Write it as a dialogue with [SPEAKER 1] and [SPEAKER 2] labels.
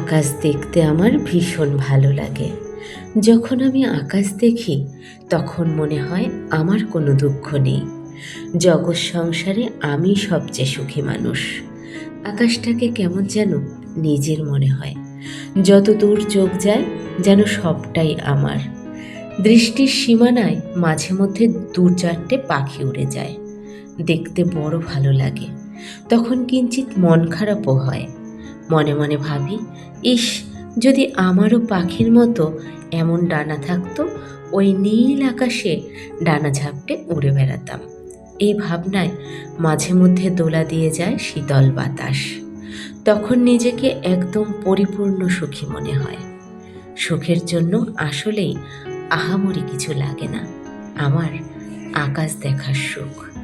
[SPEAKER 1] আকাশ দেখতে আমার ভীষণ ভালো লাগে। যখন আমি আকাশ দেখি, তখন মনে হয় আমার কোনো দুঃখ নেই। জগৎ সংসারে আমি সবচেয়ে সুখী মানুষ। আকাশটাকে কেমন যেন নিজের মনে হয়। যত দূর চোখ যায়, যেন সবটাই আমার। দৃষ্টির সীমানায় মাঝে মধ্যে দু চারটে পাখি উড়ে যায়। দেখতে বড় ভালো লাগে। তখন কিঞ্চিত মন খারাপও হয়। মনে মনে ভাবি, ইস, যদি আমারও পাখির মতো এমন ডানা থাকতো, ওই নীল আকাশে ডানা ঝাপটে উড়ে বেড়াতাম। এই ভাবনায় মাঝে মধ্যে দোলা দিয়ে যায় শীতল বাতাস। তখন নিজেকে একদম পরিপূর্ণ সুখী মনে হয়। সুখের জন্য আসলেই আহামরি কিছু লাগে না। আমার আকাশ দেখার সুখ।